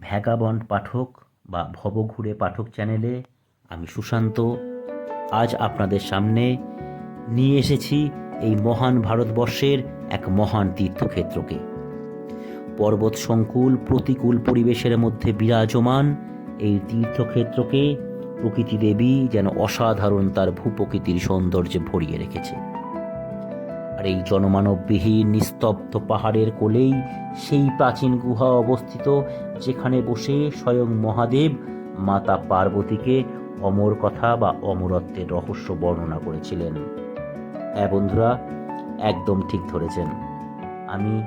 Vagabond পাঠক বা ভবঘুরে পাঠক চ্যানেলে আমি সুশান্ত। আজ আপনাদের সামনে নিয়ে এসেছি এই মহান ভারতবর্ষের এক মহান তীর্থক্ষেত্রকে। পর্বত সংকুল, প্রতিকূল পরিবেশের মধ্যে বিরাজমান এই তীর্থক্ষেত্রকে প্রকৃতি দেবী যেন অসাধারণ তার ভূপ্রকৃতির সৌন্দর্যে ভরিয়ে রেখেছে। আর এই জনমানববিহীন নিস্তব্ধ পাহাড়ের কোলেই সেই প্রাচীন গুহা অবস্থিত, যেখানে বসে স্বয়ং মহাদেব মাতা পার্বতীকে অমর কথা বা অমরত্বের রহস্য বর্ণনা করেছিলেন। হ্যাঁ বন্ধুরা, একদম ঠিক ধরেছেন। আমি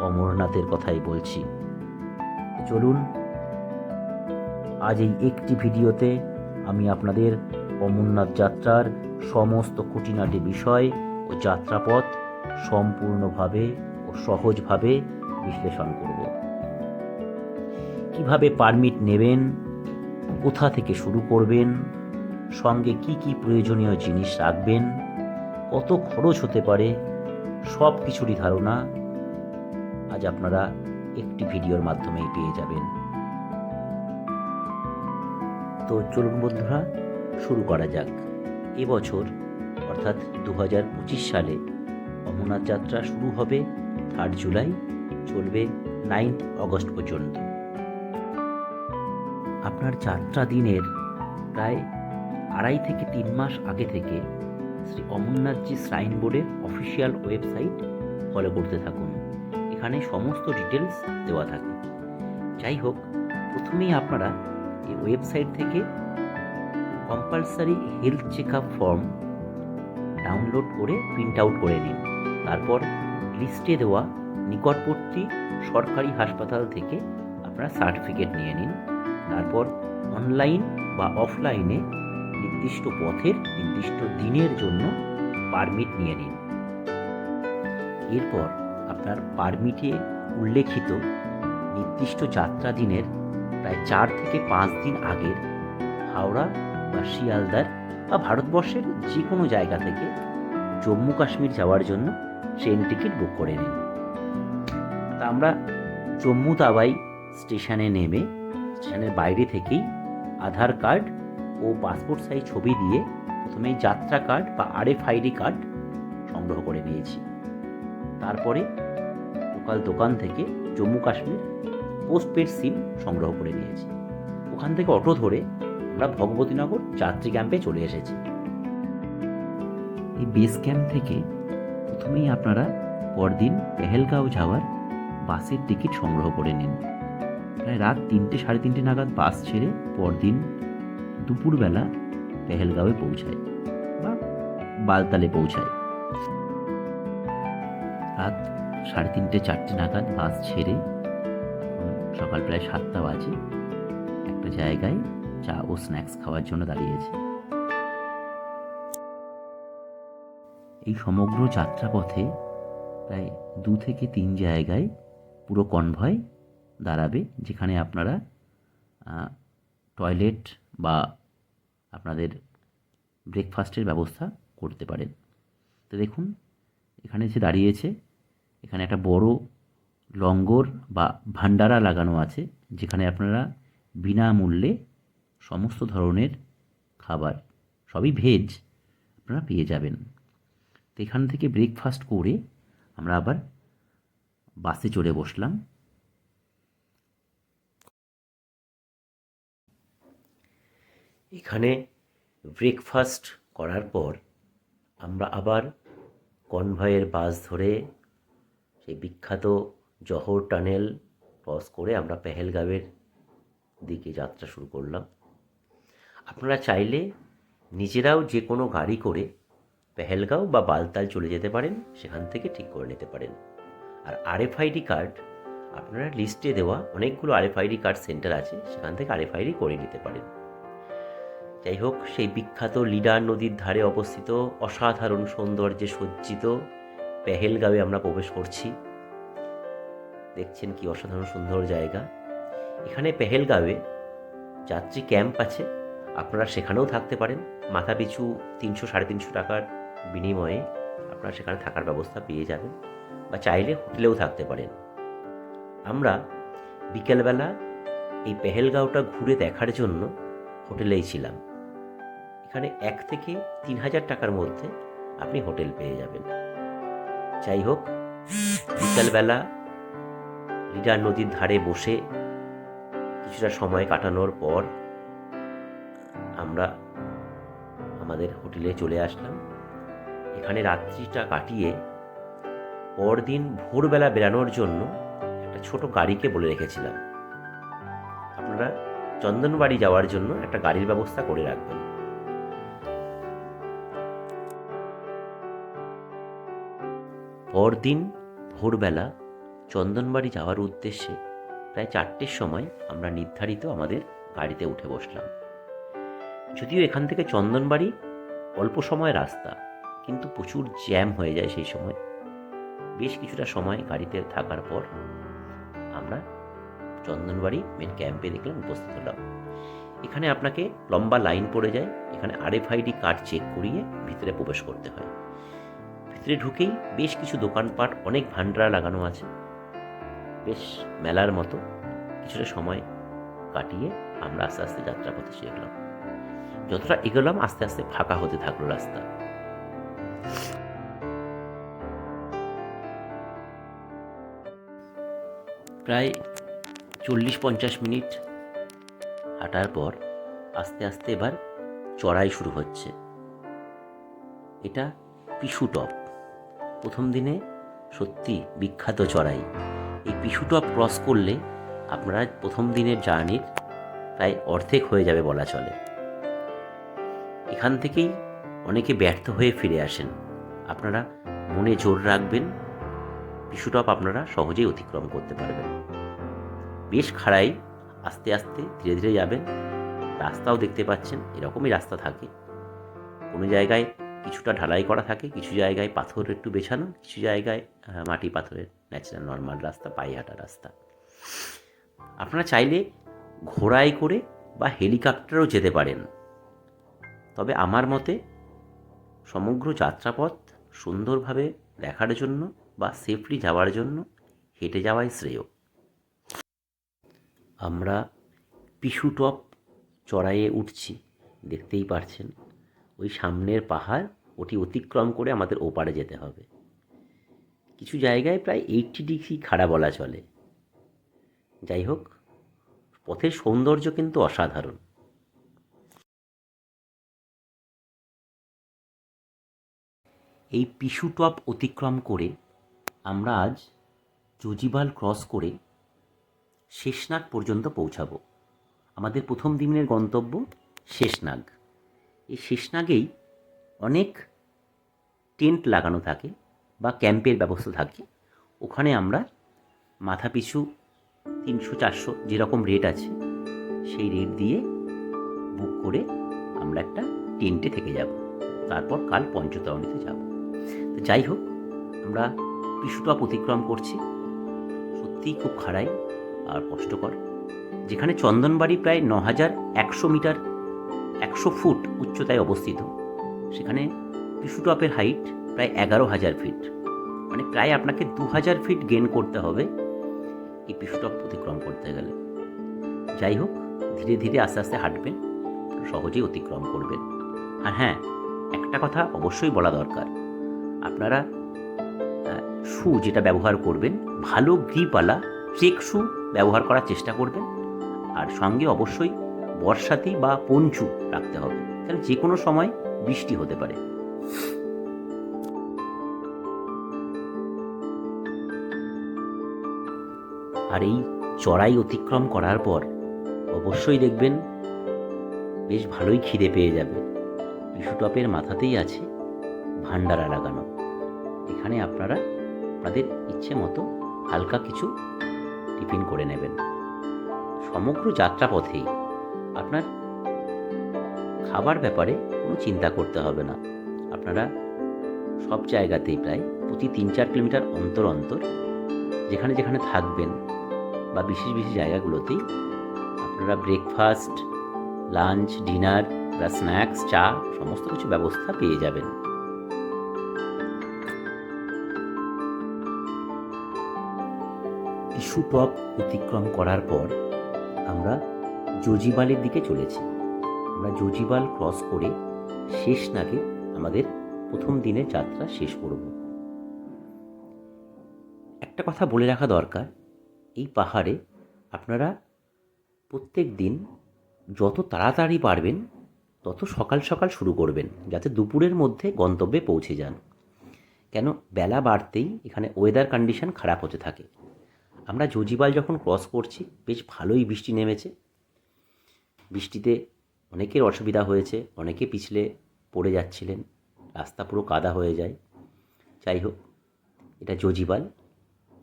অমরনাথের কথাই বলছি। চলুন, আজ এই একটি ভিডিওতে আমি আপনাদের অমরনাথ যাত্রার সমস্ত খুঁটিনাটি বিষয় ও যাত্রাপথ সম্পূর্ণভাবে ও সহজভাবে বিশ্লেষণ করব। কীভাবে পারমিট নেবেন? কোথা থেকে শুরু করবেন? সঙ্গে কি কি প্রয়োজনীয় জিনিস রাখবেন? কত খরচ হতে পারে? সব কিছুরই ধারণা আজ আপনারা একটি ভিডিওর মাধ্যমেই পেয়ে যাবেন। তো চলুন বন্ধুরা, শুরু করা যাক। এবছর অর্থাৎ দু সালে অমরনাথ যাত্রা শুরু হবে থার্ড জুলাই, চলবে নাইন্থ অগস্ট পর্যন্ত। আপনার যাত্রা দিনের প্রায় আড়াই থেকে তিন মাস আগে থেকে শ্রী অমরনাথজি শ্রাইন বোর্ডের অফিসিয়াল ওয়েবসাইট ফলো করতে থাকুন। এখানে সমস্ত ডিটেলস দেওয়া থাকে। যাই হোক, প্রথমেই আপনারা এই ওয়েবসাইট থেকে compulsory health check up form download করে প্রিন্ট আউট করে নিন। তারপর লিস্টে দেওয়া নিকটবর্তী সরকারি হাসপাতাল থেকে আপনারা সার্টিফিকেট নিয়ে নিন। তারপর অনলাইন বা অফলাইনে নির্দিষ্ট পথের, নির্দিষ্ট দিনের জন্য পারমিট নিয়ে নিন। এরপর আপনার পারমিটে উল্লেখিত নির্দিষ্ট যাত্রা দিনের প্রায় চার থেকে পাঁচ দিন আগের হাওড়া বা শিয়ালদার বা ভারতবর্ষের যে কোনো জায়গা থেকে জম্মু কাশ্মীর যাওয়ার জন্য ট্রেন টিকিট বুক করে নিন। তা আমরা জম্মু তাবাই স্টেশনে নেমে, স্টেশনের বাইরে থেকেই আধার কার্ড ও পাসপোর্ট সাইজ ছবি দিয়ে প্রথমেই যাত্রা কার্ড বা আরএফআইডি কার্ড সংগ্রহ করে নিয়েছি। তারপরে লোকাল দোকান থেকে জম্মু কাশ্মীর পোস্টপেড সিম সংগ্রহ করে নিয়েছি। ওখান থেকে অটো ধরে আমরা ভগবতীনগর যাত্রী ক্যাম্পে চলে এসেছি। এই বেস ক্যাম্প থেকে প্রথমেই আপনারা পরদিন পেহেলগাঁও যাওয়ার বাসের টিকিট সংগ্রহ করে নিন। প্রায় রাত তিনটে, সাড়ে তিনটে নাগাদ বাস ছেড়ে পরদিন দুপুরবেলা পেহেলগাঁওয়ে পৌঁছায় বা বালতালে পৌঁছায়। রাত সাড়ে তিনটে, চারটে নাগাদ বাস ছেড়ে সকাল প্রায় সাতটা বাজে, একটা জায়গায় চা ও স্ন্যাক্স খাওয়ার জন্য দাঁড়িয়েছে। এই সমগ্র যাত্রাপথে প্রায় দু থেকে তিন জায়গায় পুরো কনভয় দাঁড়াবে, যেখানে আপনারা টয়লেট বা আপনাদের ব্রেকফাস্টের ব্যবস্থা করতে পারেন। তো দেখুন, এখানে যে দাঁড়িয়েছে, এখানে একটা বড় লঙ্গর বা ভান্ডারা লাগানো আছে, যেখানে আপনারা বিনামূল্যে সমস্ত ধরনের খাবার, সবই ভেজ আপনারা পেয়ে যাবেন। তো এখান থেকে ব্রেকফাস্ট করে আমরা আবার বাসে চড়ে বসলাম। এখানে ব্রেকফাস্ট করার পর আমরা আবার কনভয়ের বাস ধরে সেই বিখ্যাত জহর টানেল ক্রস করে আমরা পেহেলগাঁওয়ের দিকে যাত্রা শুরু করলাম। আপনারা চাইলে নিজেরাও যে কোনো গাড়ি করে পেহেলগাঁও বা বালতাল চলে যেতে পারেন, সেখান থেকে ঠিক করে নিতে পারেন। আর আরএফআইডি কার্ড, আপনারা লিস্টে দেওয়া অনেকগুলো আরএফআইডি কার্ড সেন্টার আছে, সেখান থেকে আরএফআইডি করে নিতে পারেন। যাই হোক, সেই বিখ্যাত লিডার নদীর ধারে অবস্থিত অসাধারণ সৌন্দর্যে সজ্জিত পেহেলগাঁওয়ে আমরা প্রবেশ করছি। দেখছেন কি অসাধারণ সুন্দর জায়গা। এখানে পেহেলগাঁওয়ে যাত্রী ক্যাম্প আছে। আপনারা সেখানেও থাকতে পারেন। মাথা পিছু তিনশো, সাড়ে তিনশো টাকার বিনিময়ে আপনারা সেখানে থাকার ব্যবস্থা পেয়ে যাবেন বা চাইলে হোটেলেও থাকতে পারেন। আমরা বিকেলবেলা এই পেহেলগাঁওটা ঘুরে দেখার জন্য হোটেলেই ছিলাম। এখানে এক থেকে তিন হাজার টাকার মধ্যে আপনি হোটেল পেয়ে যাবেন। যাই হোক, বিকালবেলা লিডার নদীর ধারে বসে কিছুটা সময় কাটানোর পর আমরা আমাদের হোটেলে চলে আসলাম। এখানে রাত্রিটা কাটিয়ে পরদিন ভোরবেলা বেরানোর জন্য একটা ছোট গাড়িকে বলে রেখেছিলাম। আপনারা চন্দনবাড়ি যাওয়ার জন্য একটা গাড়ির ব্যবস্থা করে রাখবেন। পরদিন ভোরবেলা চন্দনবাড়ি যাওয়ার উদ্দেশ্যে প্রায় চারটের সময় আমরা নির্ধারিত আমাদের গাড়িতে উঠে বসলাম। যদিও এখান থেকে চন্দনবাড়ি অল্প সময় রাস্তা, কিন্তু প্রচুর জ্যাম হয়ে যায় সেই সময়। বেশ কিছুটা সময় গাড়িতে থাকার পর আমরা চন্দনবাড়ি মেন ক্যাম্পে দেখলাম, উপস্থিত হলাম। এখানে আপনাকে লম্বা লাইন পড়ে যায়, এখানে আরএফআইডি কার্ড চেক করিয়ে ভিতরে প্রবেশ করতে হয়। ভিতরে ঢুকেই বেশ কিছু দোকানপাট, অনেক ভান্ডারা লাগানো আছে। বেশ মেলার মতো কিছুটা সময় কাটিয়ে আমরা আস্তে আস্তে যাত্রা যাত্রাপথে শিখলাম যতটা এগোলাম, আস্তে আস্তে ফাঁকা হতে থাকল রাস্তা। প্রায় চল্লিশ পঞ্চাশ মিনিট হাঁটার পর আস্তে আস্তে এবার চড়াই শুরু হচ্ছে। এটা পিসু টপ। প্রথম দিনে সত্যি বিখ্যাত চড়াই। এই পিসু টপ ক্রস করলে আপনারা প্রথম দিনের জার্নির প্রায় অর্ধেক হয়ে যাবে বলা চলে। এখান থেকেই অনেকে ব্যর্থ হয়ে ফিরে আসেন। আপনারা মনে জোর রাখবেন পিছুটপ আপনারা সহজেই অতিক্রম করতে পারবেন। বেশ খাড়াই আস্তে আস্তে ধীরে ধীরে যাবেন, রাস্তাও দেখতে পাচ্ছেন, এরকমই রাস্তা থাকে। কোনো জায়গায় কিছুটা ঢালাই করা থাকে, কিছু জায়গায় পাথর একটু বেছানো, কিছু জায়গায় মাটি পাথরের ন্যাচারাল নর্মাল রাস্তা, পায়ে হাঁটা রাস্তা। আপনারা চাইলে ঘোড়ায় করে বা হেলিকপ্টারও যেতে পারেন। তবে আমার মতে সমগ্র যাত্রাপথ সুন্দরভাবে দেখার জন্য বা সেফলি যাওয়ার জন্য হেঁটে যাওয়াই শ্রেয়। আমরা পিছু টপ চড়াইয়ে উঠছি, দেখতেই পারছেন। ওই সামনের পাহাড় ওটি অতিক্রম করে আমাদের ওপারে যেতে হবে। কিছু জায়গায় প্রায় এইটটি ডিগ্রি খাড়া বলা চলে। যাই হোক, পথের সৌন্দর্য কিন্তু অসাধারণ। এই পিছু টপ অতিক্রম করে আমরা আজ জজিবাল ক্রস করে শেষনাগ পর্যন্ত পৌঁছাবো। আমাদের প্রথম দিনের গন্তব্য শেষনাগ। এই শেষনাগেই অনেক টেন্ট লাগানো থাকে বা ক্যাম্পের ব্যবস্থা থাকে। ওখানে আমরা মাথা পিছু তিনশো চারশো যেরকম রেট আছে, সেই রেট দিয়ে বুক করে আমরা একটা টেন্টে থেকে যাব। তারপর কাল পঞ্চতরণীতে যাব। তো যাই হোক, আমরা পিছুটপ অতিক্রম করছি। সত্যিই খুব খাড়াই আর কষ্টকর। যেখানে চন্দনবাড়ি প্রায় ন হাজার একশো মিটার, একশো ফুট উচ্চতায় অবস্থিত। সেখানে পিছুটপের হাইট প্রায় এগারো হাজার ফিট মানে প্রায় আপনাকে দু হাজার ফিট গেন করতে হবে এই পিছুটপ অতিক্রম করতে গেলে। যাই হোক, ধীরে ধীরে আস্তে আস্তে হাঁটবেন সহজেই অতিক্রম করবেন। আর হ্যাঁ একটা কথা অবশ্যই বলা দরকার। আপনারা শু যেটা ব্যবহার করবেন, ভালো গ্রিপওয়ালা চেক শু ব্যবহার করার চেষ্টা করবেন। আর সঙ্গে অবশ্যই বর্ষাতি বা পঞ্চু রাখতে হবে। তাহলে যে কোনো সময় বৃষ্টি হতে পারে। আর এই চড়াই অতিক্রম করার পর অবশ্যই দেখবেন বেশ ভালোই খিদে পেয়ে যাবে। টপের মাথাতেই আছে ভান্ডারা লাগানো। এখানে আপনারা আপনাদের ইচ্ছে মতো হালকা কিছু টিফিন করে নেবেন। সমগ্র যাত্রাপথেই আপনার খাবার ব্যাপারে কোনো চিন্তা করতে হবে না। আপনারা সব জায়গাতেই প্রায় প্রতি তিন চার কিলোমিটার অন্তর অন্তর যেখানে যেখানে থাকবেন বা বিশেষ বিশেষ জায়গাগুলোতেই আপনারা ব্রেকফাস্ট লাঞ্চ ডিনার বা স্ন্যাক্স চা, সমস্ত কিছু ব্যবস্থা পেয়ে যাবেন। টপ অতিক্রম করার পর আমরা জজিবালের দিকে চলেছি। আমরা জজিবাল ক্রস করে শেষ নাগে আমাদের প্রথম দিনের যাত্রা শেষ করব। একটা কথা বলে রাখা দরকার, এই পাহাড়ে আপনারা প্রত্যেক দিন যত তাড়াতাড়ি পারবেন, তত সকাল সকাল শুরু করবেন, যাতে দুপুরের মধ্যে গন্তব্যে পৌঁছে যান। কেন? বেলা বাড়তেই এখানে ওয়েদার কন্ডিশন খারাপ হতে থাকে। আমরা জজিবাল যখন ক্রস করছি, বেশ ভালোই বৃষ্টি নেমেছে। বৃষ্টিতে অনেকের অসুবিধা হয়েছে, অনেকে পিছলে পড়ে যাচ্ছিলেন, রাস্তা পুরো কাদা হয়ে যায়। যাই হোক, এটা জজিবাল।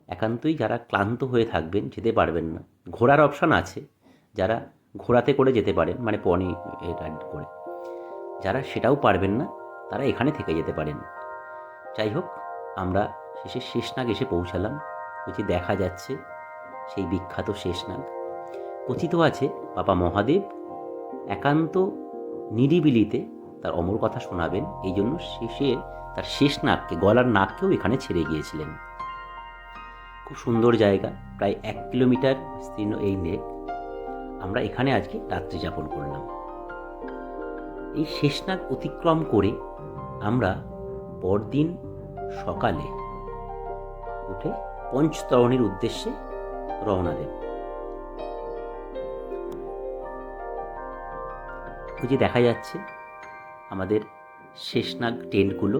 একান্তই যারা ক্লান্ত হয়ে থাকবেন, যেতে পারবেন না। ঘোড়ার অপশান আছে, যারা ঘোড়াতে করে যেতে পারেন মানে পনি এটা করে। যারা সেটাও পারবেন না, তারা এখানে থেকে যেতে পারেন। যাই হোক, আমরা শেষে শেষনাগ এসে পৌঁছালাম। ওই দেখা যাচ্ছে, সেই বিখ্যাত শেষনাগ। কথিত আছে, বাবা মহাদেব একান্ত নিরিবিলিতে তার অমর কথা শোনাবেন, এই জন্য শেষে তার শেষ নাককে গলার নাককেও এখানে ছেড়ে গিয়েছিলেন। খুব সুন্দর জায়গা, প্রায় এক কিলোমিটার বিস্তীর্ণ এই লেক আমরা এখানে আজকে রাত্রি যাপন করলাম। এই শেষনাগ অতিক্রম করে আমরা পরদিন সকালে উঠে পঞ্চতরণীর উদ্দেশ্যে রওনা দেব। ওই যে দেখা যাচ্ছে, আমাদের শেষনাগ টেন্টগুলো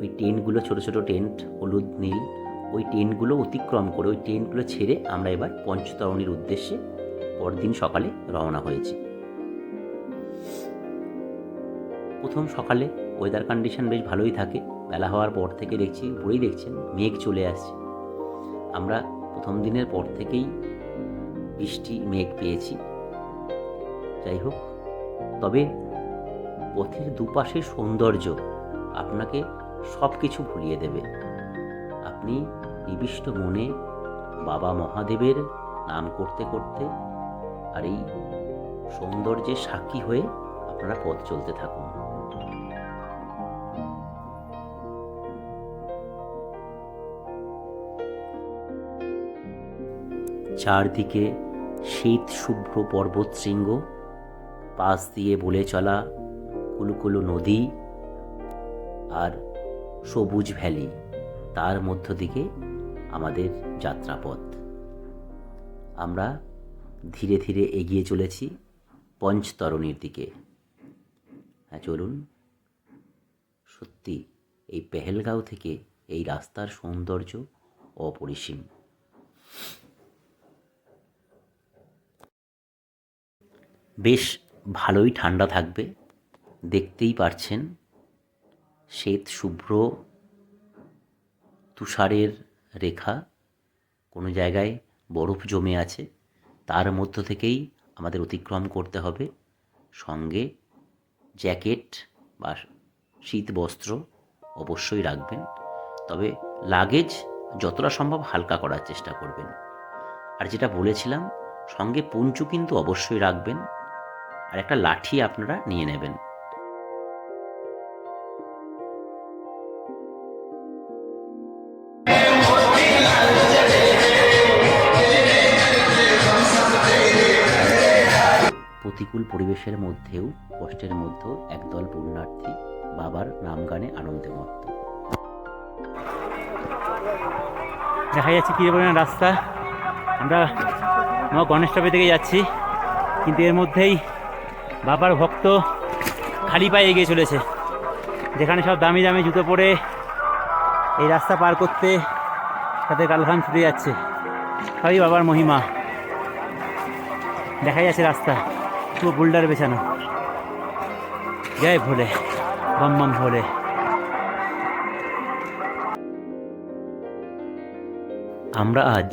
ওই টেন্টগুলো ছোট ছোট টেন্ট, হলুদ, নীল, ওই টেন্টগুলো অতিক্রম করে, ওই টেন্টগুলো ছেড়ে আমরা এবার পঞ্চতরণীর উদ্দেশ্যে পরদিন সকালে রওনা হয়েছি। প্রথম সকালে ওয়েদার কন্ডিশন বেশ ভালোই থাকে। বেলা হওয়ার পর থেকে দেখছি, উপরেই দেখছেন, মেঘ চলে আসছে। আমরা প্রথম দিনের পর থেকেই বৃষ্টি, মেঘ পেয়েছি। যাই হোক তবে পথের দুপাশে সৌন্দর্য আপনাকে সব কিছু ভুলিয়ে দেবে। আপনি নিবিষ্ট মনে বাবা মহাদেবের নাম করতে করতে আর এই সৌন্দর্যের সাক্ষী হয়ে আপনারা পথ চলতে থাকুন। চারদিকে শীত শুভ্র পর্বত শৃঙ্গ, পাশ দিয়ে বলে চলা কুলুকুলু নদী আর সবুজ ভ্যালি, তার মধ্য দিকে আমাদের যাত্রাপথ। আমরা ধীরে ধীরে এগিয়ে চলেছি পঞ্চতরণীর দিকে। হ্যাঁ চলুন। সত্যি, এই পেহেলগাঁও থেকে এই রাস্তার সৌন্দর্য অপরিসীম। বেশ ভালোই ঠান্ডা থাকবে। দেখতেই পারছেন শ্বেত শুভ্র তুষারের রেখা। কোনো জায়গায় বরফ জমে আছে। তার মধ্য থেকেই আমাদের অতিক্রম করতে হবে। সঙ্গে জ্যাকেট বা শীত বস্ত্র অবশ্যই রাখবেন। তবে লাগেজ যতটা সম্ভব হালকা করার চেষ্টা করবেন। আর যেটা বলেছিলাম, সঙ্গে পঞ্চু কিন্তু অবশ্যই রাখবেন। আর একটা লাঠি আপনারা নিয়ে নেবেন। প্রতিকূল পরিবেশের মধ্যেও, কষ্টের মধ্যেও একদল পুণ্যার্থী বাবার নাম গানে আনন্দে মত্ত। দেখা যাচ্ছে কী পরিমাণ রাস্তা। আমরা গণেশ টপে থেকে যাচ্ছি, কিন্তু এর মধ্যেই বাবার ভক্ত খালি পায়ে এগিয়ে চলেছে। যেখানে সব দামি দামি জুতো পরে এই রাস্তা পার করতে তাদের গালঘাম ছুটে যাচ্ছে। সবই বাবার মহিমা। দেখা যাচ্ছে রাস্তা, পুরো বোল্ডার বেছানো। জয় ভোলে, বম বম ভোলে। আমরা আজ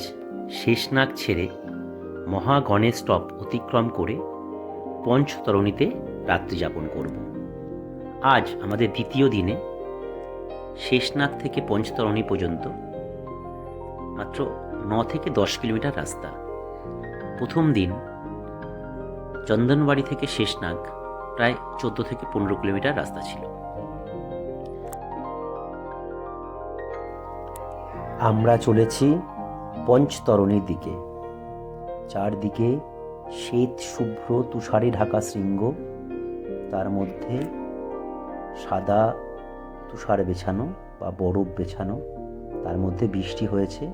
শেষনাগ ছেড়ে মহা গণেশ টপ অতিক্রম করে পঞ্চতরণীতে রাত্রি যাপন করব। আজ আমাদের দ্বিতীয় দিনে শেষনাগ থেকে পঞ্চতরণী পর্যন্ত, মাত্র ন থেকে দশ কিলোমিটার রাস্তা। প্রথম দিন, চন্দনবাড়ি থেকে শেষনাগ, প্রায় চোদ্দ থেকে পনেরো কিলোমিটার রাস্তা ছিল। আমরা চলেছি পঞ্চতরণীর দিকে। চারদিকে শ্বেত শুভ্র, তুষারে ঢাকা শৃঙ্গ। তার মধ্যে সাদা তুষার বেছানো বা বরফ বেছানো। তার মধ্যে বৃষ্টি হয়েছে।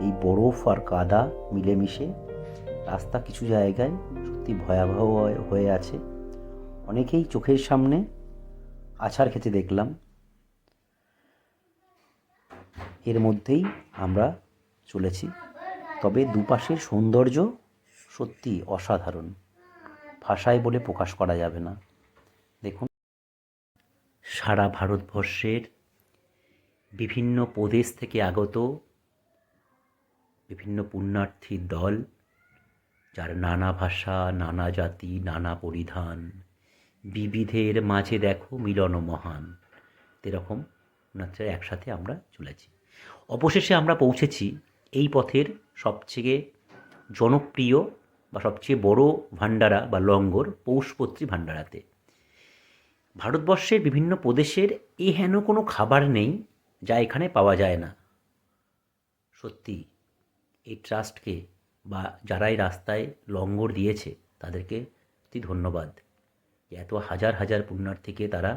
এই বরফ আর কাদা মিলেমিশে রাস্তা কিছু জায়গায় সত্যি ভয়াবহ হয়ে- আছে। অনেকেই চোখের সামনে আছাড় খেতে দেখলাম। এর মধ্যেই আমরা চলেছি। তবে দুপাশের সৌন্দর্য সত্যি অসাধারণ। ভাষায় বলে প্রকাশ করা যাবে না। দেখুন, সারা ভারতবর্ষের বিভিন্ন প্রদেশ থেকে আগত বিভিন্ন পুণ্যার্থীর দল, যার নানা ভাষা, নানা জাতি, নানা পরিধান, বিবিধের মাঝে দেখো মিলন মহান। এরকম নাচে একসাথে আমরা চলেছি। অবশেষে আমরা পৌঁছেছি এই পথের সবচেয়ে জনপ্রিয় বা সবচেয়ে বড় ভাণ্ডারা বা লঙ্গর পৌষপত্রী ভাণ্ডারাতে। ভারতবর্ষের বিভিন্ন প্রদেশের এ হেন কোনো খাবার নেই যা এখানে পাওয়া যায় না। সত্যি এই ট্রাস্টকে বা যারা এই রাস্তায় লঙ্গর দিয়েছে তাদেরকে অতি ধন্যবাদ এত হাজার হাজার পুণ্যার্থীকে তারা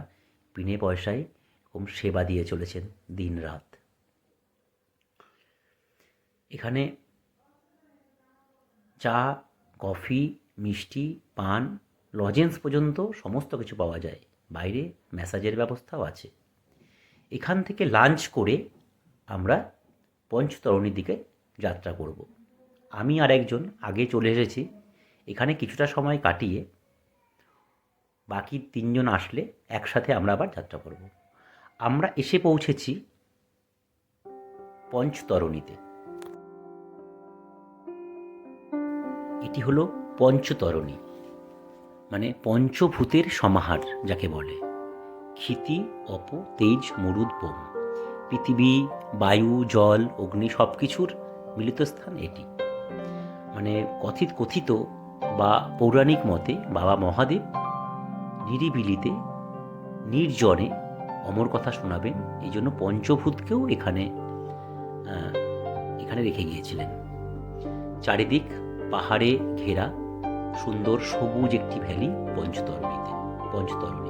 বিনে পয়সায় এরকম সেবা দিয়ে চলেছেন দিন রাত এখানে চা কফি, মিষ্টি, পান লজেন্স পর্যন্ত সমস্ত কিছু পাওয়া যায়। বাইরে ম্যাসাজের ব্যবস্থাও আছে। এখান থেকে লাঞ্চ করে আমরা পঞ্চতরণীর দিকে যাত্রা করব। আমি আর একজন আগে চলে এসেছি। এখানে কিছুটা সময় কাটিয়ে বাকি তিনজন আসলে একসাথে আমরা আবার যাত্রা করব। আমরা এসে পৌঁছেছি পঞ্চতরণীতে। এটি হলো পঞ্চতরণী মানে পঞ্চভূতের সমাহার যাকে বলে। ক্ষিতি, অপ, তেজ, মরুদ, বোম। পৃথিবী, বায়ু, জল, অগ্নি সব কিছুর মিলিত স্থান এটি। মানে কথিত কথিত বা পৌরাণিক মতে বাবা মহাদেব নিরিবিলিতে, নির্জনে অমর কথা শোনাবেন এই জন্য পঞ্চভূতকেও এখানে এখানে রেখে গিয়েছিলেন। চারিদিক পাহাড়ে ঘেরা সুন্দর সবুজ একটি ভ্যালি পঞ্চতরণীতে, পঞ্চতরণী।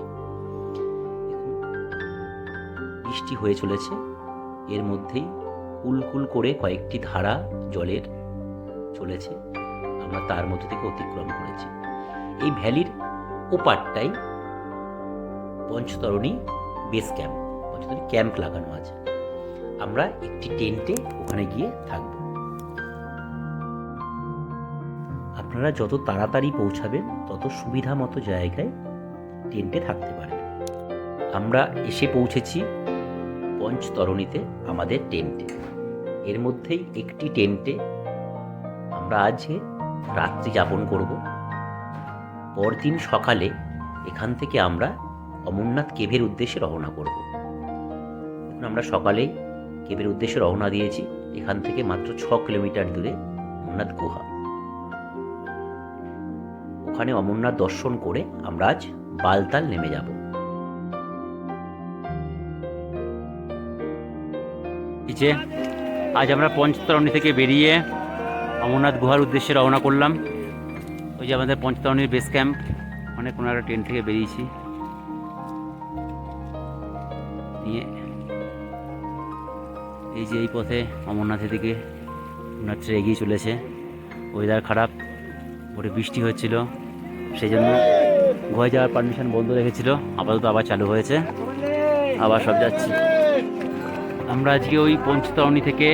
বৃষ্টি হয়ে চলেছে। এর মধ্যেই কুলকুল করে কয়েকটি ধারা জলের চলেছে। আমরা তার মধ্যে থেকে অতিক্রম করেছি। এই ভ্যালির ওপারটাই Panchtarni base camp, Panchtarni camp লাগানো আছে। আমরা একটি টেন্টে ওখানে গিয়ে থাকব। আপনারা যত তাড়াতাড়ি পৌঁছাবেন, তত সুবিধা মতো জায়গায় টেন্টে থাকতে পারবেন। আমরা এসে পৌঁছেছি পঞ্চতরণীতে আমাদের টেন্টে। এর মধ্যেই একটি টেন্টে আমরা আজ রাত্রি যাপন করব। পরদিন সকালে এখান থেকে আমরা অমরনাথ কেভের উদ্দেশ্যে রওনা করব। আমরা সকালেই কেভের উদ্দেশ্যে রওনা দিয়েছি। এখান থেকে মাত্র ছ কিলোমিটার দূরে অমরনাথ গুহা। ওখানে অমরনাথ দর্শন করে আমরা আজ বালতাল নেমে যাব। যে, আজ আমরা পঞ্চতরণী থেকে বেরিয়ে অমরনাথ গুহার উদ্দেশ্যে রওনা করলাম। ওই যে আমাদের পঞ্চতরণীর বেস ক্যাম্প ওখানে কোনো একটা ট্রেন থেকে বেরিয়েছি। নিয়ে এই যে এই পথে অমরনাথের দিকে, অমরনাথ এগিয়ে চলেছে। ওয়েদার খারাপ ভোরে বৃষ্টি হচ্ছিল। সেই জন্য গুহায় যাওয়ার পারমিশন বন্ধ রেখেছিল। আপাতত আবার চালু হয়েছে। আবার সব যাচ্ছি। আমরা আজকে ওই পঞ্চতরণী থেকে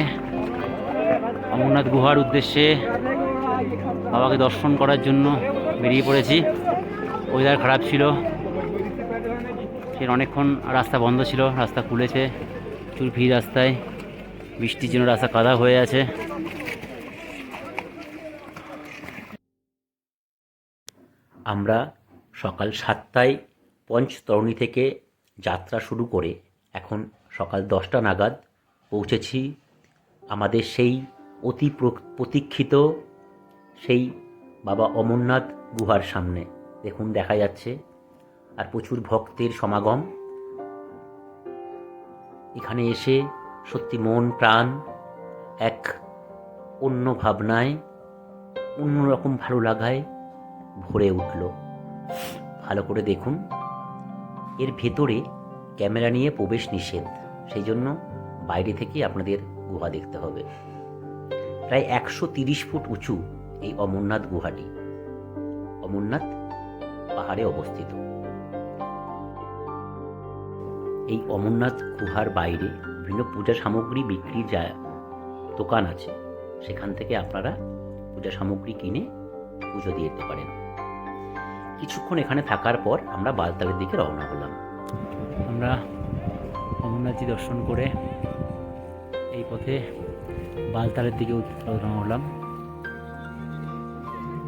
অমরনাথ গুহার উদ্দেশ্যে বাবাকে দর্শন করার জন্য বেরিয়ে পড়েছি। ওয়েদার খারাপ ছিল। সে অনেকক্ষণ রাস্তা বন্ধ ছিল। রাস্তা খুলেছে। ভিড় রাস্তায়। বৃষ্টির জন্য রাস্তা কাদা হয়ে আছে। আমরা সকাল সাতটায় পঞ্চতরণী থেকে যাত্রা শুরু করে এখন সকাল দশটা নাগাদ পৌঁছেছি আমাদের সেই অতি প্রতীক্ষিত সেই বাবা অমরনাথ গুহার সামনে। দেখুন, দেখা যাচ্ছে। আর প্রচুর ভক্তের সমাগম। এখানে এসে সত্যি মন, প্রাণ এক অন্য ভাবনায় অন্যরকম ভালো লাগায়। ভরে উঠল। ভালো করে দেখুন, এর ভেতরে ক্যামেরা নিয়ে প্রবেশ নিষেধ। সেই জন্য বাইরে থেকে আপনাদের গুহা দেখতে হবে। প্রায় একশো তিরিশ ফুট উঁচু এই অমরনাথ গুহাটি। অমরনাথ পাহাড়ে অবস্থিত। এই অমরনাথ গুহার বাইরে বিভিন্ন পূজা সামগ্রী বিক্রির যা দোকান আছে, সেখান থেকে আপনারা পূজা সামগ্রী কিনে পুজো দিয়ে দিতে পারেন। কিছুক্ষণ এখানে থাকার পর আমরা বালতালের দিকে রওনা হলাম। আমরা অমরনাথজি দর্শন করে এই পথে বালতালের দিকে রওনা হলাম।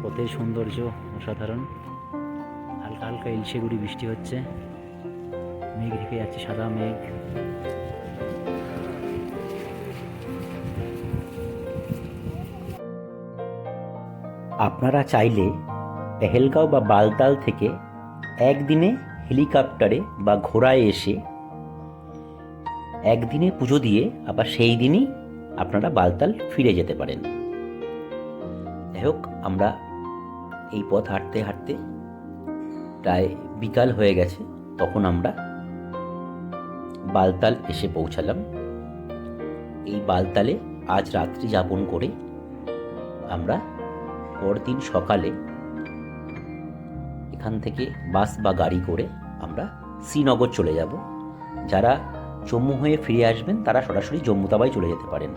পথের সৌন্দর্য অসাধারণ। হালকা হালকা ইলশে গুড়ি বৃষ্টি হচ্ছে। মেঘ ঢেকে যাচ্ছে, সাদা মেঘ। আপনারা চাইলে পেহেলগাঁও বা বালতাল থেকে একদিনে হেলিকপ্টারে বা ঘোড়ায় এসে একদিনে পুজো দিয়ে আবার সেই দিনই আপনারা বালতাল ফিরে যেতে পারেন। যাই হোক, আমরা এই পথ হাঁটতে হাঁটতে প্রায় বিকাল হয়ে গেছে, তখন আমরা বালতাল এসে পৌঁছালাম। এই বালতালে আজ রাত্রি যাপন করে আমরা পরদিন সকালে এখান থেকে বাস বা গাড়ি করে আমরা শ্রীনগর চলে যাব। যারা জম্মু হয়ে ফিরে আসবেন, তারা সরাসরি জম্মু তাবাই চলে যেতে পারেন।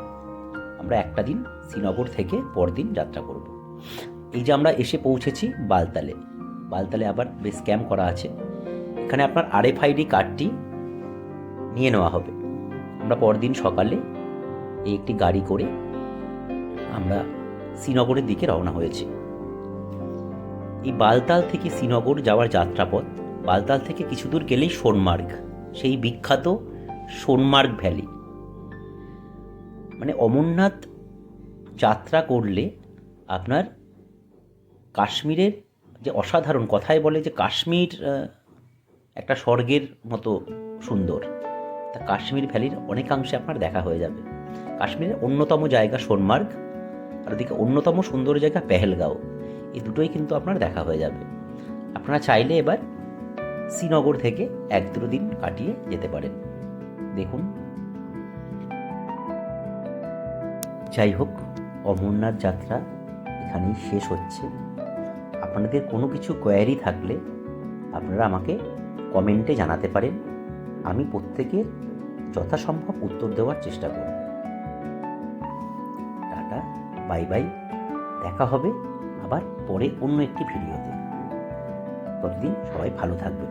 আমরা একটা দিন শ্রীনগর থেকে পরদিন যাত্রা করব। এই যে আমরা এসে পৌঁছেছি বালতালে। বালতালে আবার বেশ ক্যাম্প করা আছে। এখানে আপনার আরএফআইডি কার্ডটি নিয়ে নেওয়া হবে। আমরা পরদিন সকালে এই একটি গাড়ি করে আমরা শ্রীনগরের দিকে রওনা হয়েছে। এই বালতাল থেকে শ্রীনগর যাওয়ার যাত্রাপথ। বালতাল থেকে কিছু দূর গেলেই সোনমার্গ। সেই বিখ্যাত সোনমার্গ ভ্যালি। মানে অমরনাথ যাত্রা করলে আপনার কাশ্মীরের যে অসাধারণ কথায় বলে যে কাশ্মীর একটা স্বর্গের মতো সুন্দর। তা কাশ্মীর ভ্যালির অনেকাংশে আপনার দেখা হয়ে যাবে। কাশ্মীরের অন্যতম জায়গা সোনমার্গ, আর ওদিকে অন্যতম সুন্দর জায়গা পেহেলগাঁও। এই দুটোই কিন্তু আপনার দেখা হয়ে যাবে। আপনারা চাইলে এবার শ্রীনগর থেকে এক দুটো দিন কাটিয়ে যেতে পারেন। দেখুন। যাই হোক, অমরনাথ যাত্রা এখানেই শেষ হচ্ছে। আপনাদের কোনো কিছু কোয়ারি থাকলে আপনারা আমাকে কমেন্টে জানাতে পারেন। আমি প্রত্যেকের যথাসম্ভব উত্তর দেওয়ার চেষ্টা করব। টাটা বাই বাই দেখা হবে। আবার পরে অন্য একটি ভিডিওতে। ততদিন সবাই ভালো থাকবে